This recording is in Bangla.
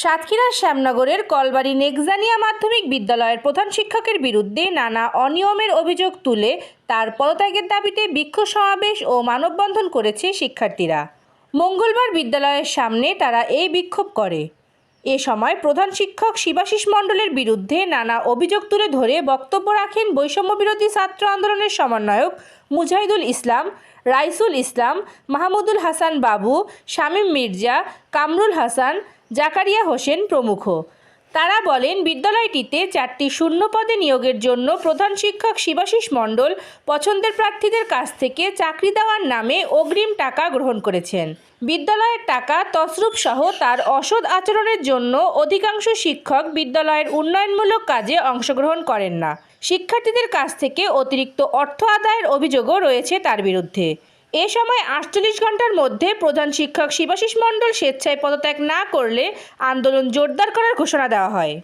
সাতক্ষীরার শ্যামনগরের কলবাড়ি নেকজানিয়া মাধ্যমিক বিদ্যালয়ের প্রধান শিক্ষকের বিরুদ্ধে নানা অনিয়মের অভিযোগ তুলে তার পদত্যাগের দাবিতে বিক্ষোভ সমাবেশ ও মানববন্ধন করেছে শিক্ষার্থীরা। মঙ্গলবার বিদ্যালয়ের সামনে তারা এই বিক্ষোভ করে। এ সময় প্রধান শিক্ষক শিবাশিস মণ্ডলের বিরুদ্ধে নানা অভিযোগ তুলে ধরে বক্তব্য রাখেন বৈষম্য বিরোধী ছাত্র আন্দোলনের সমন্বয়ক মুজাহিদুল ইসলাম। রাইসুল ইসলাম মাহমুদুল হাসান বাবু শামীম মির্জা কামরুল হাসান জাকারিয়া হোসেন প্রমুখ। তারা বলেন, বিদ্যালয়টিতে চারটি শূন্য পদে নিয়োগের জন্য প্রধান শিক্ষক শিবাশিস মণ্ডল পছন্দের প্রার্থীদের কাছ থেকে চাকরি দেওয়ার নামে অগ্রিম টাকা গ্রহণ করেছেন। বিদ্যালয়ের টাকা তসরুপ সহ তার অসৎ আচরণের জন্য অধিকাংশ শিক্ষক বিদ্যালয়ের উন্নয়নমূলক কাজে অংশগ্রহণ করেন না। শিক্ষার্থীদের কাছ থেকে অতিরিক্ত অর্থ আদায়ের অভিযোগও রয়েছে তার বিরুদ্ধে। এ সময় আটচল্লিশ ঘণ্টার মধ্যে প্রধান শিক্ষক শিবাশিস মণ্ডল স্বেচ্ছায় পদত্যাগ না করলে আন্দোলন জোরদার করার ঘোষণা দেওয়া হয়।